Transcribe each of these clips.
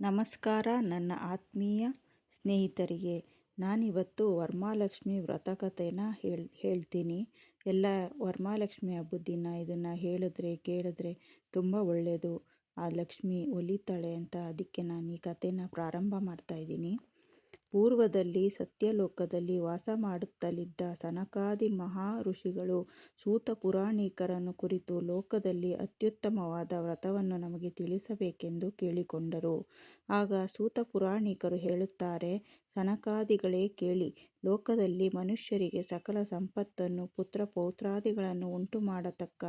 ನಮಸ್ಕಾರ ನನ್ನ ಆತ್ಮೀಯ ಸ್ನೇಹಿತರಿಗೆ. ನಾನಿವತ್ತು ವರ್ಮಾಲಕ್ಷ್ಮಿ ವ್ರತಕಥೆನ ಹೇಳ್, ಹೇಳ್ತೀನಿ. ಎಲ್ಲ ವರ್ಮಾಲಕ್ಷ್ಮಿ ಹಬ್ಬದ ದಿನ ಇದನ್ನು ಹೇಳಿದ್ರೆ, ಕೇಳಿದ್ರೆ ತುಂಬ ಒಳ್ಳೆಯದು ಆ ಲಕ್ಷ್ಮಿ ಒಲಿತಾಳೆ ಅಂತ ಅದಕ್ಕೆ ನಾನು ಈ ಕಥೆನ ಪ್ರಾರಂಭ ಮಾಡ್ತಾ ಇದ್ದೀನಿ. ಪೂರ್ವದಲ್ಲಿ ಸತ್ಯಲೋಕದಲ್ಲಿ ವಾಸ ಮಾಡುತ್ತಲಿದ್ದ ಸನಕಾದಿ ಮಹಾ ಋಷಿಗಳು ಸೂತ ಪುರಾಣಿಕರನ್ನು ಕುರಿತು ಲೋಕದಲ್ಲಿ ಅತ್ಯುತ್ತಮವಾದ ವ್ರತವನ್ನು ನಮಗೆ ತಿಳಿಸಬೇಕೆಂದು ಕೇಳಿಕೊಂಡರು. ಆಗ ಸೂತ ಪುರಾಣಿಕರು ಹೇಳುತ್ತಾರೆ ಸನಕಾದಿಗಳೇ ಕೇಳಿ. ಲೋಕದಲ್ಲಿ ಮನುಷ್ಯರಿಗೆ ಸಕಲ ಸಂಪತ್ತನ್ನು ಪುತ್ರ ಪೌತ್ರಾದಿಗಳನ್ನು ಉಂಟು ಮಾಡತಕ್ಕ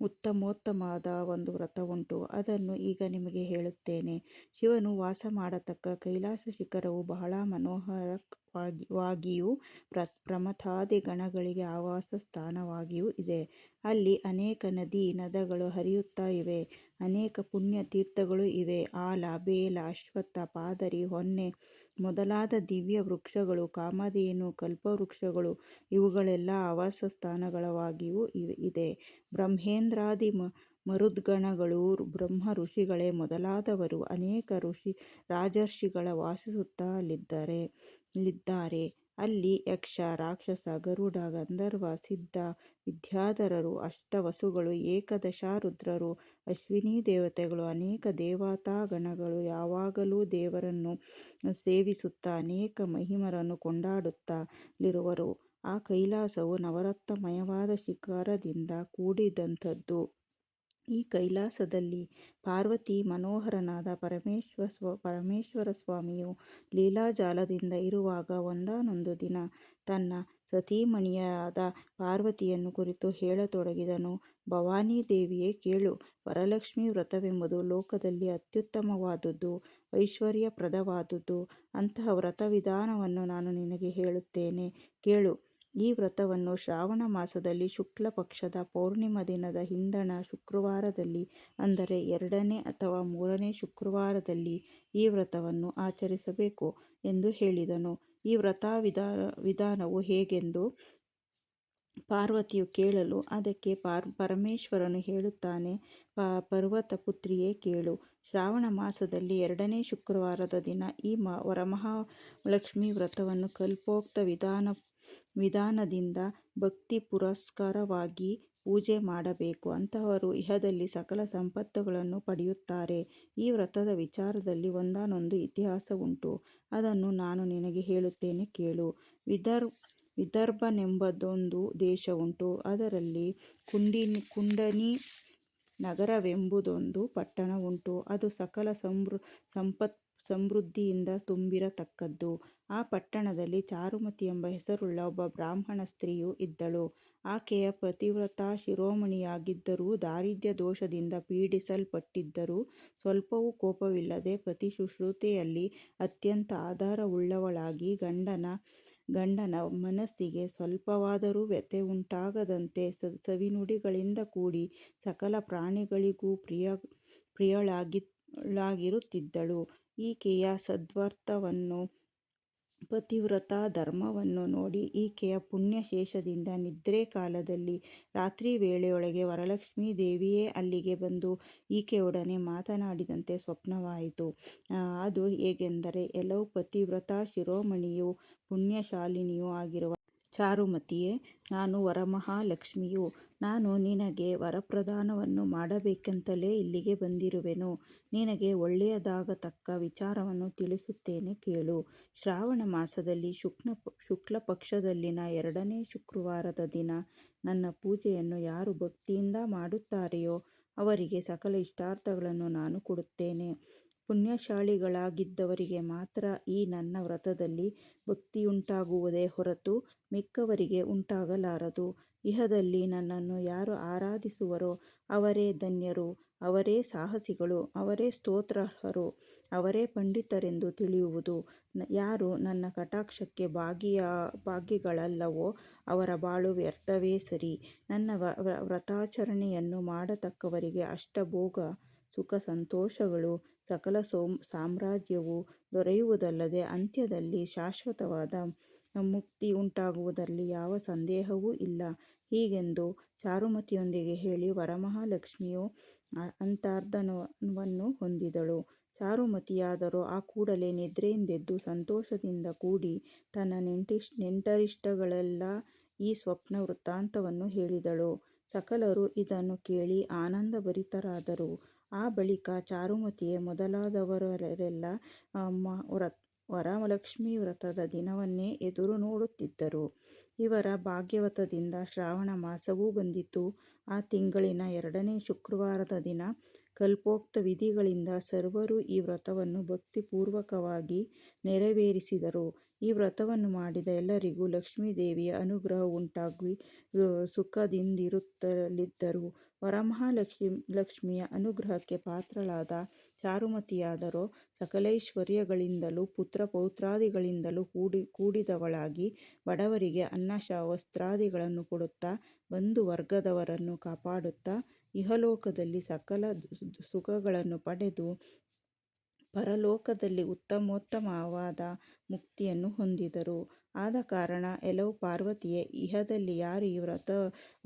ಉತ್ತಮೋತ್ತಮವಾದ ಒಂದು ವ್ರತ ಉಂಟು ಅದನ್ನು ಈಗ ನಿಮಗೆ ಹೇಳುತ್ತೇನೆ. ಶಿವನು ವಾಸ ಮಾಡತಕ್ಕ ಕೈಲಾಸ ಶಿಖರವು ಬಹಳ ಮನೋಹರವಾಗಿಯೂ ಪ್ರ, ಪ್ರಮಥಾದಿ ಗಣಗಳಿಗೆ ಆವಾಸ ಸ್ಥಾನವಾಗಿಯೂ ಇದೆ. ಅಲ್ಲಿ ಅನೇಕ ನದಿ ನದಗಳು ಹರಿಯುತ್ತಾ ಇವೆ. ಅನೇಕ ಪುಣ್ಯ ತೀರ್ಥಗಳು ಇವೆ. ಆಲ, ಬೇಲ, ಅಶ್ವತ್ಥ, ಪಾದರಿ, ಹೊನ್ನೆ ಮೊದಲಾದ ದಿವ್ಯ ವೃಕ್ಷಗಳು, ಕಾಮಧೇನು, ಕಲ್ಪವೃಕ್ಷಗಳು ಇವುಗಳೆಲ್ಲ ಆವಾಸ ಸ್ಥಾನಗಳವಾಗಿಯೂ ಇದೆ. ಬ್ರಹ್ಮೇಂದ್ರಾದಿ ಮ, ಮರುದ್ಗಣಗಳು ಬ್ರಹ್ಮ ಋಷಿಗಳೇ ಮೊದಲಾದವರು ಅನೇಕ ಋಷಿ ರಾಜರ್ಷಿಗಳ ವಾಸಿಸುತ್ತಲಿದ್ದಾರೆ ಲಿದ್ದಾರೆ. ಅಲ್ಲಿ ಯಕ್ಷ, ರಾಕ್ಷಸ, ಗರುಡ, ಗಂಧರ್ವ, ಸಿದ್ಧ, ವಿದ್ಯಾಧರರು, ಅಷ್ಟವಸುಗಳು, ಏಕದಶ ರುದ್ರರು, ಅಶ್ವಿನಿ ದೇವತೆಗಳು, ಅನೇಕ ದೇವತಾಗಣಗಳು ಯಾವಾಗಲೂ ದೇವರನ್ನು ಸೇವಿಸುತ್ತಾ, ಅನೇಕ ಮಹಿಮರನ್ನು ಕೊಂಡಾಡುತ್ತಲಿರುವರು ಆ ಕೈಲಾಸವು ನವರತ್ನಮಯವಾದ ಶಿಖರದಿಂದ ಕೂಡಿದಂಥದ್ದು. ಈ ಕೈಲಾಸದಲ್ಲಿ ಪಾರ್ವತಿ ಮನೋಹರನಾದ ಪರಮೇಶ್ವರ ಸ್ವ, ಪರಮೇಶ್ವರ ಸ್ವಾಮಿಯು ಲೀಲಾಜಾಲದಿಂದ ಇರುವಾಗ ಒಂದಾನೊಂದು ದಿನ ತನ್ನ ಸತೀಮಣಿಯಾದ ಪಾರ್ವತಿಯನ್ನು ಕುರಿತು ಹೇಳತೊಡಗಿದನು. ಭವಾನಿ ದೇವಿಯೇ ಕೇಳು, ವರಲಕ್ಷ್ಮಿ ವ್ರತವೆಂಬುದು ಲೋಕದಲ್ಲಿ ಅತ್ಯುತ್ತಮವಾದುದು, ಐಶ್ವರ್ಯಪ್ರದವಾದುದು, ಅಂತಹ ವ್ರತ ವಿಧಾನವನ್ನು ನಾನು ನಿನಗೆ ಹೇಳುತ್ತೇನೆ. ಕೇಳು ಈ ವ್ರತವನ್ನು ಶ್ರಾವಣ ಮಾಸದಲ್ಲಿ ಶುಕ್ಲ ಪಕ್ಷದ ಪೌರ್ಣಿಮ ದಿನದ ಹಿಂದಣ ಶುಕ್ರವಾರದಲ್ಲಿ, ಅಂದರೆ ಎರಡನೇ ಅಥವಾ ಮೂರನೇ ಶುಕ್ರವಾರದಲ್ಲಿ ಈ ವ್ರತವನ್ನು ಆಚರಿಸಬೇಕು ಎಂದು ಹೇಳಿದನು. ಈ ವ್ರತ ವಿಧಾನ ವಿಧಾನವು ಹೇಗೆಂದು ಪಾರ್ವತಿಯು ಕೇಳಲು ಅದಕ್ಕೆ ಪಾರ್ ಪರಮೇಶ್ವರನು ಹೇಳುತ್ತಾನೆ ಪರ್ವತ ಪುತ್ರಿಯೇ ಕೇಳು. ಶ್ರಾವಣ ಮಾಸದಲ್ಲಿ ಎರಡನೇ ಶುಕ್ರವಾರದ ದಿನ ಈ ಮ ವರಮಹಾಲಕ್ಷ್ಮಿ ವ್ರತವನ್ನು ಕಲ್ಪೋಕ್ತ ವಿಧಾನ ವಿಧಾನದಿಂದ ಭಕ್ತಿ ಪುರಸ್ಕಾರವಾಗಿ ಪೂಜೆ ಮಾಡಬೇಕು. ಅಂತಹವರು ಇಹದಲ್ಲಿ ಸಕಲ ಸಂಪತ್ತುಗಳನ್ನು ಪಡೆಯುತ್ತಾರೆ. ಈ ವ್ರತದ ವಿಚಾರದಲ್ಲಿ ಒಂದಾನೊಂದು ಇತಿಹಾಸ ಉಂಟು. ಅದನ್ನು ನಾನು ನಿನಗೆ ಹೇಳುತ್ತೇನೆ ಕೇಳು. ವಿದರ್, ವಿದರ್ಭನೆಂಬದೊಂದು ಉಂಟು. ಅದರಲ್ಲಿ ಕುಂಡಿನಿ ಕುಂಡನಿ ನಗರವೆಂಬುದೊಂದು ಪಟ್ಟಣ ಉಂಟು. ಅದು ಸಕಲ ಸಂಪತ್ತು ಸಂಪತ್ ಸಮೃದ್ಧಿಯಿಂದ ತುಂಬಿರತಕ್ಕದ್ದು. ಆ ಪಟ್ಟಣದಲ್ಲಿ ಚಾರುಮತಿ ಎಂಬ ಹೆಸರುಳ್ಳ ಒಬ್ಬ ಬ್ರಾಹ್ಮಣ ಸ್ತ್ರೀಯು ಇದ್ದಳು. ಆಕೆಯ ಪತಿವ್ರತಾ ಶಿರೋಮಣಿಯಾಗಿದ್ದರೂ ದಾರಿದ್ರ್ಯ ದೋಷದಿಂದ ಪೀಡಿಸಲ್ಪಟ್ಟಿದ್ದರೂ ಸ್ವಲ್ಪವೂ ಕೋಪವಿಲ್ಲದೆ ಪ್ರತಿ ಶುಶ್ರೂಷೆಯಲ್ಲಿ ಅತ್ಯಂತ ಆಧಾರವುಳ್ಳವಳಾಗಿ ಗಂಡನ ಗಂಡನ ಮನಸ್ಸಿಗೆ ಸ್ವಲ್ಪವಾದರೂ ವ್ಯಥೆ ಉಂಟಾಗದಂತೆ ಸವಿನುಡಿಗಳಿಂದ ಕೂಡಿ ಸಕಲ ಪ್ರಾಣಿಗಳಿಗೂ ಪ್ರಿಯ ಪ್ರಿಯಳಾಗಿರುತ್ತಿದ್ದಳು ಈಕೆಯ ಸದ್ವರ್ತವನ್ನು, ಪತಿವ್ರತಾ ಧರ್ಮವನ್ನು ನೋಡಿ ಈಕೆಯ ಪುಣ್ಯಶೇಷದಿಂದ ನಿದ್ರೆ ಕಾಲದಲ್ಲಿ ರಾತ್ರಿ ವೇಳೆಯೊಳಗೆ ವರಲಕ್ಷ್ಮೀ ದೇವಿಯೇ ಅಲ್ಲಿಗೆ ಬಂದು ಈಕೆಯೊಡನೆ ಮಾತನಾಡಿದಂತೆ ಸ್ವಪ್ನವಾಯಿತು. ಅದು ಹೇಗೆಂದರೆ, ಎಲ್ಲವೂ ಪತಿವ್ರತಾ ಶಿರೋಮಣಿಯೂ ಪುಣ್ಯಶಾಲಿನಿಯೂ ಆಗಿರುವ ಚಾರುಮತಿಯೇ, ನಾನು ವರಮಹಾಲಕ್ಷ್ಮಿಯು. ನಾನು ನಿನಗೆ ವರಪ್ರದಾನವನ್ನು ಮಾಡಬೇಕೆಂತಲೇ ಇಲ್ಲಿಗೆ ಬಂದಿರುವೆನು. ನಿನಗೆ ಒಳ್ಳೆಯದಾಗತಕ್ಕ ವಿಚಾರವನ್ನು ತಿಳಿಸುತ್ತೇನೆ ಕೇಳು. ಶ್ರಾವಣ ಮಾಸದಲ್ಲಿ ಶುಕ್ಲ ಶುಕ್ಲ ಪಕ್ಷದಲ್ಲಿನ ಎರಡನೇ ಶುಕ್ರವಾರದ ದಿನ. ನನ್ನ ಪೂಜೆಯನ್ನು ಯಾರು ಭಕ್ತಿಯಿಂದ ಮಾಡುತ್ತಾರೆಯೋ ಅವರಿಗೆ ಸಕಲ ಇಷ್ಟಾರ್ಥಗಳನ್ನು ನಾನು ಕೊಡುತ್ತೇನೆ. ಪುಣ್ಯಶಾಲಿಗಳಾಗಿದ್ದವರಿಗೆ ಮಾತ್ರ ಈ ನನ್ನ ವ್ರತದಲ್ಲಿ ಭಕ್ತಿಯುಂಟಾಗುವುದೇ ಹೊರತು ಮಿಕ್ಕವರಿಗೆ ಉಂಟಾಗಲಾರದು. ಇಹದಲ್ಲಿ ನನ್ನನ್ನು ಯಾರು ಆರಾಧಿಸುವರೋ ಅವರೇ ಧನ್ಯರು, ಅವರೇ ಸಾಹಸಿಗಳು, ಅವರೇ ಸ್ತೋತ್ರಾರ್ಹರು ಅವರೇ ಪಂಡಿತರೆಂದು ತಿಳಿಯುವುದು. ಯಾರು ನನ್ನ ಕಟಾಕ್ಷಕ್ಕೆ ಭಾಗಿಯ, ಭಾಗಿಗಳಲ್ಲವೋ ಅವರ ಬಾಳು ವ್ಯರ್ಥವೇ ಸರಿ. ನನ್ನ ವ್ರತಾಚರಣೆಯನ್ನು ಮಾಡತಕ್ಕವರಿಗೆ ಅಷ್ಟಭೋಗ, ಸುಖ, ಸಂತೋಷಗಳು ಸಕಲ ಸೋಮ್, ಸಾಮ್ರಾಜ್ಯವು ದೊರೆಯುವುದಲ್ಲದೆ ಅಂತ್ಯದಲ್ಲಿ ಶಾಶ್ವತವಾದ ಮುಕ್ತಿ ಉಂಟಾಗುವುದರಲ್ಲಿ ಯಾವ ಸಂದೇಹವೂ ಇಲ್ಲ ಹೀಗೆಂದು ಚಾರುಮತಿಯೊಂದಿಗೆ ಹೇಳಿ ವರಮಹಾಲಕ್ಷ್ಮಿಯು ಅಂತಾರ್ಧನವನ್ನು ಹೊಂದಿದಳು ಚಾರುಮತಿಯಾದರೂ ಆ ಕೂಡಲೇ ನಿದ್ರೆಯಿಂದೆದ್ದು ಸಂತೋಷದಿಂದ ಕೂಡಿ ತನ್ನ ನೆಂಟರಿಷ್ಟಗಳೆಲ್ಲ ಈ ಸ್ವಪ್ನ ವೃತ್ತಾಂತವನ್ನು ಹೇಳಿದಳು. ಸಕಲರು ಇದನ್ನು ಕೇಳಿ ಆನಂದಭರಿತರಾದರು. ಆ ಬಳಿಕ ಚಾರುಮತಿಯೇ ಮೊದಲಾದವರೆಲ್ಲ ವರಮಹಾಲಕ್ಷ್ಮೀ ವ್ರತದ ದಿನವನ್ನೇ ಎದುರು ನೋಡುತ್ತಿದ್ದರು. ಇವರ ಭಾಗ್ಯವತದಿಂದ ಶ್ರಾವಣ ಮಾಸವೂ ಬಂದಿತು. ಆ ತಿಂಗಳಿನ ಎರಡನೇ ಶುಕ್ರವಾರದ ದಿನ ಕಲ್ಪೋಕ್ತ ವಿಧಿಗಳಿಂದ ಸರ್ವರು ಈ ವ್ರತವನ್ನು ಭಕ್ತಿಪೂರ್ವಕವಾಗಿ ನೆರವೇರಿಸಿದರು. ಈ ವ್ರತವನ್ನು ಮಾಡಿದ ಎಲ್ಲರಿಗೂ ಲಕ್ಷ್ಮೀದೇವಿಯ ಅನುಗ್ರಹ ಉಂಟಾಗಿ ಸುಖದಿಂದಿರುತ್ತಲಿದ್ದರು. ವರಮಹಾಲಕ್ಷ್ಮಿ, ಲಕ್ಷ್ಮಿಯ ಅನುಗ್ರಹಕ್ಕೆ ಪಾತ್ರಳಾದ ಚಾರುಮತಿಯಾದರೋ ಸಕಲೈಶ್ವರ್ಯಗಳಿಂದಲೂ ಪುತ್ರ ಪೌತ್ರಾದಿಗಳಿಂದಲೂ ಕೂಡಿ, ಕೂಡಿದವಳಾಗಿ ಬಡವರಿಗೆ ಅನ್ನ ವಸ್ತ್ರಾದಿಗಳನ್ನು ಕೊಡುತ್ತಾ, ಬಂಧು ವರ್ಗದವರನ್ನು ಕಾಪಾಡುತ್ತಾ, ಇಹಲೋಕದಲ್ಲಿ ಸಕಲ ಸುಖಗಳನ್ನು ಪಡೆದು, ಪರಲೋಕದಲ್ಲಿ ಉತ್ತಮೋತ್ತಮವಾದ ಮುಕ್ತಿಯನ್ನು ಹೊಂದಿದರು. ಆದ ಕಾರಣ ಎಲ್ಲವು ಪಾರ್ವತಿಯೇ, ಇಹದಲ್ಲಿ ಯಾರು ಈ ವ್ರತ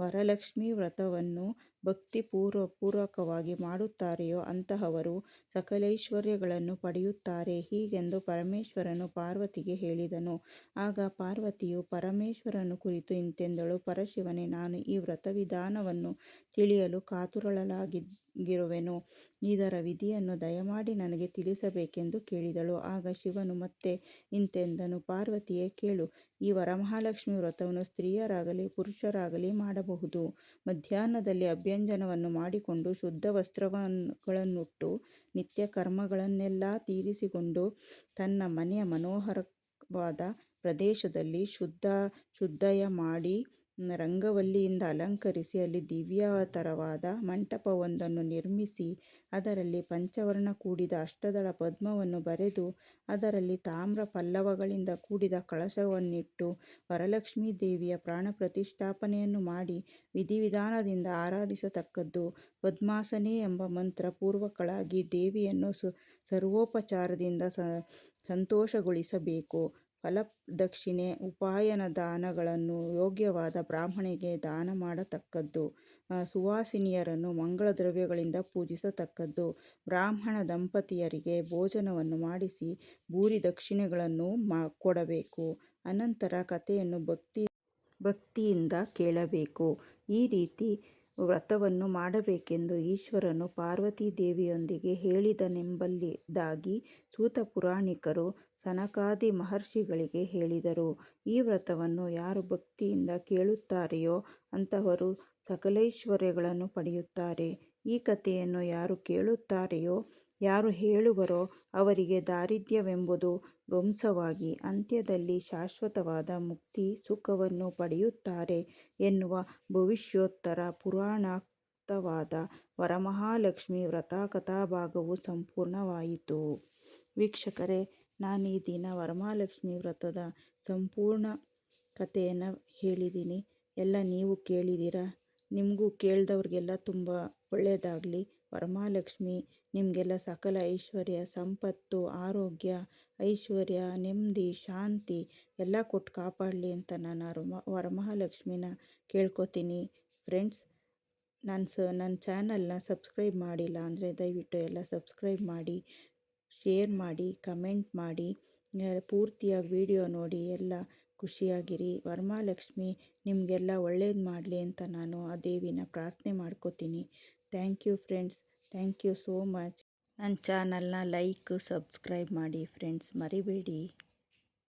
ವರಲಕ್ಷ್ಮಿ ವ್ರತವನ್ನು ಭಕ್ತಿಪೂರ್ವಕವಾಗಿ ಮಾಡುತ್ತಾರೆಯೋ ಅಂತಹವರು ಸಕಲೈಶ್ವರ್ಯಗಳನ್ನು ಪಡೆಯುತ್ತಾರೆ. ಹೀಗೆಂದು ಪರಮೇಶ್ವರನು ಪಾರ್ವತಿಗೆ ಹೇಳಿದನು. ಆಗ ಪಾರ್ವತಿಯು ಪರಮೇಶ್ವರನು ಕುರಿತು ಇಂತೆಂದಳು. ಪರಶಿವನೇ, ನಾನು ಈ ವ್ರತವಿಧಾನವನ್ನು ತಿಳಿಯಲು ಕಾತುರಳಾಗಿರುವೆನು. ಇದರ ವಿಧಿಯನ್ನು ದಯಮಾಡಿ ನನಗೆ ತಿಳಿಸಬೇಕೆಂದು ಕೇಳಿದಳು. ಆಗ ಶಿವನು, ಮತ್ತೆ ಇಂತೆಂದನು. ಪಾರ್ವತಿಯೇ, ಕೇಳು. ಈ ವರಮಹಾಲಕ್ಷ್ಮಿ ವ್ರತವನ್ನು ಸ್ತ್ರೀಯರಾಗಲಿ, ಪುರುಷರಾಗಲಿ ಮಾಡಬಹುದು. ಮಧ್ಯಾಹ್ನದಲ್ಲಿ ಅಭ್ಯಂಜನವನ್ನು ಮಾಡಿಕೊಂಡು ಶುದ್ಧ ವಸ್ತ್ರಗಳನ್ನುಟ್ಟು ನಿತ್ಯಕರ್ಮಗಳನ್ನೆಲ್ಲ ತೀರಿಸಿಕೊಂಡು ತನ್ನ ಮನೆಯ ಮನೋಹರವಾದ ಪ್ರದೇಶದಲ್ಲಿ ಶುದ್ಧ, ಶುದ್ಧಯ ಮಾಡಿ ರಂಗವಲ್ಲಿಯಿಂದ ಅಲಂಕರಿಸಿ ಅಲ್ಲಿ ದಿವ್ಯತರವಾದ ಮಂಟಪವೊಂದನ್ನು ನಿರ್ಮಿಸಿ ಅದರಲ್ಲಿ ಪಂಚವರ್ಣ ಕೂಡಿದ ಅಷ್ಟದಳ ಪದ್ಮವನ್ನು ಬರೆದು ಅದರಲ್ಲಿ ತಾಮ್ರ ಪಲ್ಲವಗಳಿಂದ ಕೂಡಿದ ಕಳಶವನ್ನಿಟ್ಟು ವರಲಕ್ಷ್ಮೀ ದೇವಿಯ ಪ್ರಾಣ ಪ್ರತಿಷ್ಠಾಪನೆಯನ್ನು ಮಾಡಿ ವಿಧಿವಿಧಾನದಿಂದ ಆರಾಧಿಸತಕ್ಕದ್ದು. ಪದ್ಮಾಸನೆ ಎಂಬ ಮಂತ್ರ ಪೂರ್ವಕಳಾಗಿ ದೇವಿಯನ್ನು ಸರ್ವೋಪಚಾರದಿಂದ ಸಂತೋಷಗೊಳಿಸಬೇಕು. ಫಲದಕ್ಷಿಣೆ, ಉಪಾಯನ ದಾನಗಳನ್ನು ಯೋಗ್ಯವಾದ ಬ್ರಾಹ್ಮಣಿಗೆ ದಾನ ಮಾಡತಕ್ಕದ್ದು. ಸುವಾಸಿನಿಯರನ್ನು ಮಂಗಳ ದ್ರವ್ಯಗಳಿಂದ ಪೂಜಿಸತಕ್ಕದ್ದು. ಬ್ರಾಹ್ಮಣ ದಂಪತಿಯರಿಗೆ ಭೋಜನವನ್ನು ಮಾಡಿಸಿ ಭೂರಿ ದಕ್ಷಿಣೆಗಳನ್ನು ಕೊಡಬೇಕು. ಅನಂತರ ಕಥೆಯನ್ನು ಭಕ್ತಿ, ಭಕ್ತಿಯಿಂದ ಕೇಳಬೇಕು. ಈ ರೀತಿ ವ್ರತವನ್ನು ಮಾಡಬೇಕೆಂದು ಈಶ್ವರನು ಪಾರ್ವತೀ ದೇವಿಯೊಂದಿಗೆ ಹೇಳಿದನೆಂಬಲ್ಲಿದ್ದಾಗಿ ಸೂತ ಸೂತಪುರಾಣಿಕರು ಸನಕಾದಿ ಮಹರ್ಷಿಗಳಿಗೆ ಹೇಳಿದರು. ಈ ವ್ರತವನ್ನು ಯಾರು ಭಕ್ತಿಯಿಂದ ಕೇಳುತ್ತಾರೆಯೋ ಅಂತಹವರು ಸಕಲೈಶ್ವರ್ಯಗಳನ್ನು ಪಡೆಯುತ್ತಾರೆ. ಈ ಕಥೆಯನ್ನು ಯಾರು ಕೇಳುತ್ತಾರೆಯೋ, ಯಾರು ಹೇಳುವರೋ ಅವರಿಗೆ ದಾರಿದ್ರ್ಯವೆಂಬುದು ಧ್ವಂಸವಾಗಿ ಅಂತ್ಯದಲ್ಲಿ ಶಾಶ್ವತವಾದ ಮುಕ್ತಿ ಸುಖವನ್ನು ಪಡೆಯುತ್ತಾರೆ ಎನ್ನುವ ಭವಿಷ್ಯೋತ್ತರ ಪುರಾಣಾಕ್ತವಾದ ವರಮಹಾಲಕ್ಷ್ಮಿ ವ್ರತ ಕಥಾಭಾಗವು ಸಂಪೂರ್ಣವಾಯಿತು. ವೀಕ್ಷಕರೇ, ನಾನೀ ದಿನ ವರಮಹಾಲಕ್ಷ್ಮಿ ವ್ರತದ ಸಂಪೂರ್ಣ ಕಥೆಯನ್ನು ಹೇಳಿದ್ದೀನಿ. ಎಲ್ಲ ನೀವು ಕೇಳಿದ್ದೀರ ನಿಮಗೂ ಕೇಳಿದವ್ರಿಗೆಲ್ಲ ತುಂಬ ಒಳ್ಳೆಯದಾಗಲಿ. ವರಮಹಾಲಕ್ಷ್ಮಿ ನಿಮಗೆಲ್ಲ ಸಕಲ ಐಶ್ವರ್ಯ, ಸಂಪತ್ತು, ಆರೋಗ್ಯ, ಐಶ್ವರ್ಯ, ನೆಮ್ಮದಿ, ಶಾಂತಿ ಎಲ್ಲ ಕೊಟ್ಟು ಕಾಪಾಡಲಿ ಅಂತ ನಾನು ವರಮಹಾಲಕ್ಷ್ಮಿನ ಕೇಳ್ಕೊತೀನಿ. ಫ್ರೆಂಡ್ಸ್, ನಾನು ನನ್ನ ಚಾನಲ್ನ ಸಬ್ಸ್ಕ್ರೈಬ್ ಮಾಡಿಲ್ಲ ಅಂದರೆ ದಯವಿಟ್ಟು ಎಲ್ಲ ಸಬ್ಸ್ಕ್ರೈಬ್ ಮಾಡಿ, ಶೇರ್ ಮಾಡಿ, ಕಮೆಂಟ್ ಮಾಡಿ, ಪೂರ್ತಿಯಾಗಿ ವಿಡಿಯೋ ನೋಡಿ ಎಲ್ಲ ಖುಷಿಯಾಗಿರಿ. ವರಮಹಾಲಕ್ಷ್ಮಿ ನಿಮಗೆಲ್ಲ ಒಳ್ಳೇದು ಮಾಡಲಿ ಅಂತ ನಾನು ಆ ದೇವಿನ ಪ್ರಾರ್ಥನೆ ಮಾಡ್ಕೋತೀನಿ thank you friends. Thank you so much. ನನ್ನ ಚಾನಲ್ನ ಲೈಕ್, ಸಬ್ಸ್ಕ್ರೈಬ್ ಮಾಡಿ ಫ್ರೆಂಡ್ಸ್ ಮರಿಬೇಡಿ.